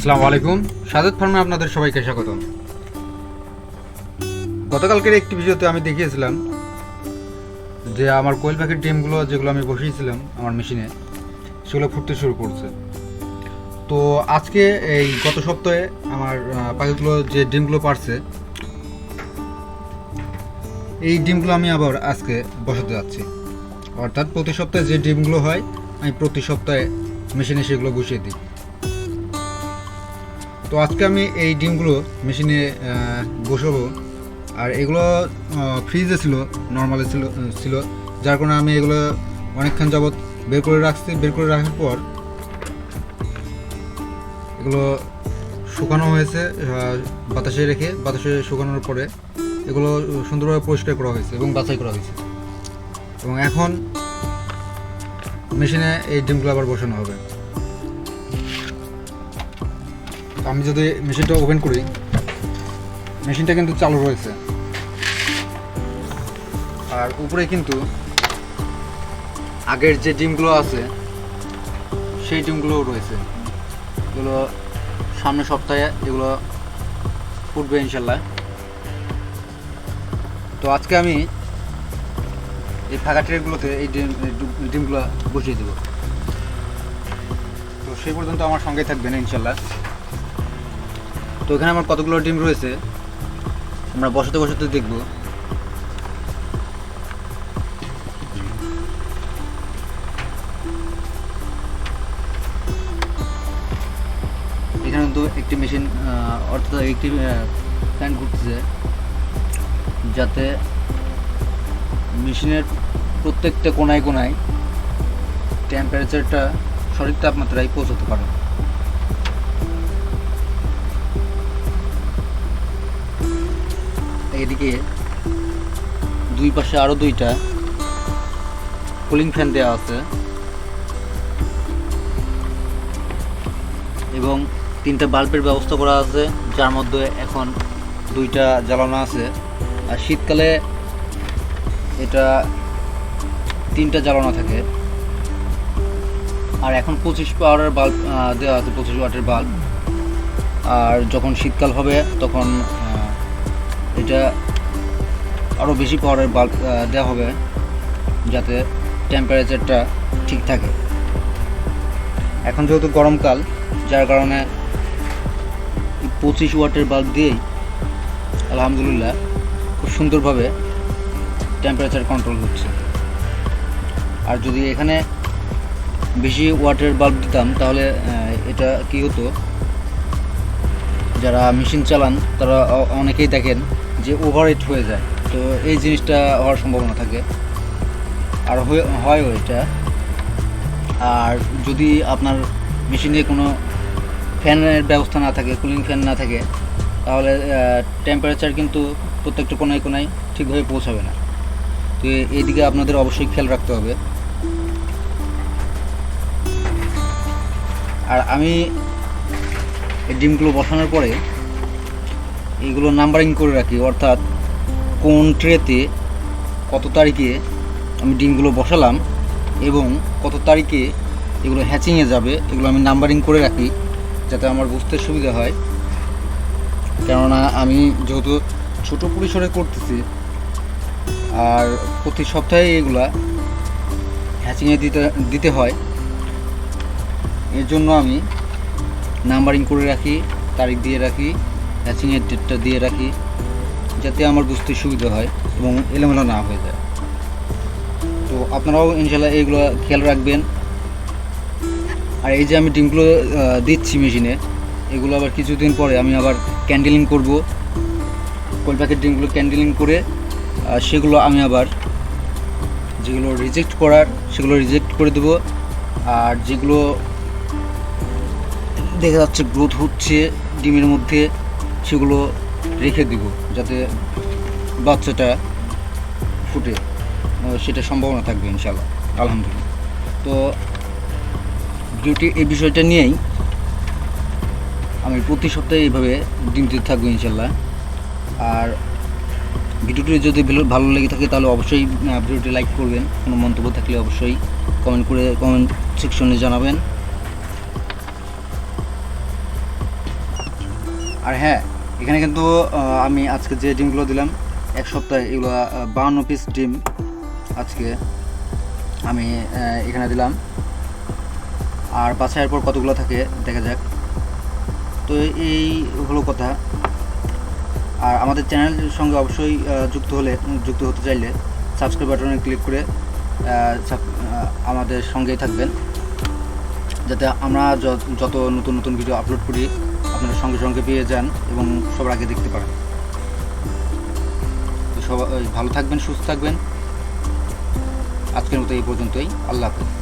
আসসালামু আলাইকুম। সাজেদ ফার্মে আপনাদের সবাইকে স্বাগতম গতকালকের একটি ভিডিওতে আমি দেখিয়েছিলাম যে আমার কোয়েল পাখির ডিমগুলো যেগুলো আমি বসিয়েছিলাম আমার মেশিনে, সেগুলো ফুটতে শুরু করছে। তো আজকে এই গত সপ্তাহে আমার পাখিগুলো যে ডিমগুলো পারছে, এই ডিমগুলো আমি আবার আজকে বসাতে যাচ্ছি। অর্থাৎ প্রতি সপ্তাহে যে ডিমগুলো হয়, আমি প্রতি সপ্তাহে মেশিনে সেগুলো বসিয়ে দিই। তো আজকে আমি এই ডিমগুলো মেশিনে বসাবো। আর এগুলো ফ্রিজে ছিল নর্মালে ছিল ছিল। যার কারণে আমি এগুলো অনেকক্ষণ যাবৎ বের করে রাখছি। বের করে রাখার পর এগুলো শুকানো হয়েছে বাতাসে রেখে। বাতাসে শুকানোর পরে এগুলো সুন্দরভাবে পরিষ্কার করা হয়েছে এবং বাছাই করা হয়েছে। এবং এখন মেশিনে এই ডিমগুলো আবার বসানো হবে। আমি যদি মেশিনটা ওপেন করি, মেশিনটা কিন্তু চালু রয়েছে। আর উপরে কিন্তু আগের যে ডিমগুলো আছে, সেই ডিমগুলোও রয়েছে। এগুলো সামনের সপ্তাহে এগুলো ফুটবে ইনশাল্লাহ। তো আজকে আমি এই ফাঁকা ট্রেগুলোতে এই ডিম ডিমগুলো বসিয়ে দেবো। তো সেই পর্যন্ত আমার সঙ্গেই থাকবেন ইনশাল্লাহ। তো এখানে আমার কতগুলো ডিম রয়েছে? আমরা বসাতে বসাতে দেখব। এখানে তো একটি মেশিন অর্থাৎ একটি ফ্যান ঘুরতেছে। যাতে মেশিনের প্রত্যেকটা কোনায় কোনায় টেম্পারেচারটা সঠিক তাপমাত্রায় পৌঁছাতে পারে। এদিকে দুই পাশে আরও দুইটা কুলিং ফ্যান দেওয়া আছে। এবং তিনটা বাল্বের ব্যবস্থা করা আছে, যার মধ্যে এখন দুইটা জ্বালানো আছে। আর শীতকালে এটা তিনটা জ্বালানো থাকে। আর এখন পঁচিশ পাওয়ারের বাল্ব দেওয়া আছে পঁচিশ ওয়াটের বাল্ব। আর যখন শীতকাল হবে, তখন এটা আরও বেশি পাওয়ারের বাল্ব দেওয়া হবে যাতে টেম্পারেচারটা ঠিক থাকে। এখন যেহেতু গরমকাল, যার কারণে পঁচিশ ওয়াটের বাল্ব দিয়েই আলহামদুলিল্লাহ খুব সুন্দরভাবে টেম্পারেচার কন্ট্রোল হচ্ছে। আর যদি এখানে বেশি ওয়াটের বাল্ব দিতাম, তাহলে এটা কি হতো? যারা মেশিন চালান, তারা অনেকেই দেখেন যে ওভার ওভারহিট হয়ে যায়, তো এই জিনিসটা হওয়ার সম্ভাবনা থাকে। আর হয়ে- এটা আর যদি আপনার মেশিনে কোনো ফ্যানের ব্যবস্থা না থাকে কুলিং ফ্যান না থাকে, তাহলে টেম্পারেচার কিন্তু প্রত্যেকটা কোনায় কোনায় ঠিকভাবে পৌঁছাবে না। তো এইদিকে আপনাদের অবশ্যই খেয়াল রাখতে হবে। আর আমি এই ডিমগুলো বসানোর পরে এইগুলো নাম্বারিং করে রাখি, অর্থাৎ কোন ট্রেতে কত তারিখে আমি ডিমগুলো বসালাম এবং কত তারিখে এগুলো হ্যাচিংয়ে যাবে, এগুলো আমি নাম্বারিং করে রাখি যাতে আমার বুঝতে সুবিধা হয়। কেননা আমি যেহেতু ছোট পরিসরে করতেছি, আর প্রতি সপ্তাহে এগুলা হ্যাচিংয়ে দিতে দিতে হয়, এর জন্য আমি নাম্বারিং করে রাখি, তারিখ দিয়ে রাখি হ্যাচিংয়ের ডেটটা দিয়ে রাখি, যাতে আমার বুঝতে সুবিধা হয় এবং এলোমেলো না হয়ে যায়। তো আপনারাও ইনশাল্লাহ এইগুলো খেয়াল রাখবেন। আর এই যে আমি ডিমগুলো দিচ্ছি মেশিনে, এগুলো আবার কিছুদিন পরে আমি আবার ক্যান্ডেলিং করব। কোল প্যাকেট ডিমগুলো ক্যান্ডেলিং করে সেগুলো আমি আবার যেগুলো রিজেক্ট করার, সেগুলো রিজেক্ট করে দেবো। আর যেগুলো দেখা যাচ্ছে গ্রোথ হচ্ছে ডিমের মধ্যে সেগুলো রেখে দিব যাতে বাচ্চাটা ফুটে। সেটা সম্ভাবনা থাকবে ইনশাল্লাহ আলহামদুলিল্লাহ। তো ডিউটি এই বিষয়টা নিয়েই আমি প্রতি সপ্তাহে এইভাবে ডিম দিতে থাকব ইনশাল্লাহ আর ভিডিওটি যদি ভালো- লেগে থাকে তাহলে অবশ্যই ভিডিওটি লাইক করবেন। কোনো মন্তব্য থাকলে অবশ্যই কমেন্ট করে কমেন্ট সেকশনে জানাবেন। আর হ্যাঁ এখানে কিন্তু আমি আজকে যে ডিমগুলো দিলাম, এক সপ্তাহে এগুলো বাউন্ন পিস ডিম আজকে আমি এখানে দিলাম। আর বাছাইয়ের পর কতগুলো থাকে, দেখা যাক। তো এই হলো কথা। আর আমাদের চ্যানেলের সঙ্গে অবশ্যই যুক্ত হলে, যুক্ত হতে চাইলে সাবস্ক্রাইব বাটনে ক্লিক করে আমাদের সঙ্গেই থাকবেন। যাতে আমরা যত নতুন নতুন ভিডিও আপলোড করি আপনারা সঙ্গে সঙ্গে পেয়ে যান এবং সবার আগে দেখতে পারেন। সবাই ভালো থাকবেন, সুস্থ থাকবেন। আজকের মতো এই পর্যন্তই। আল্লাহ হাফেজ।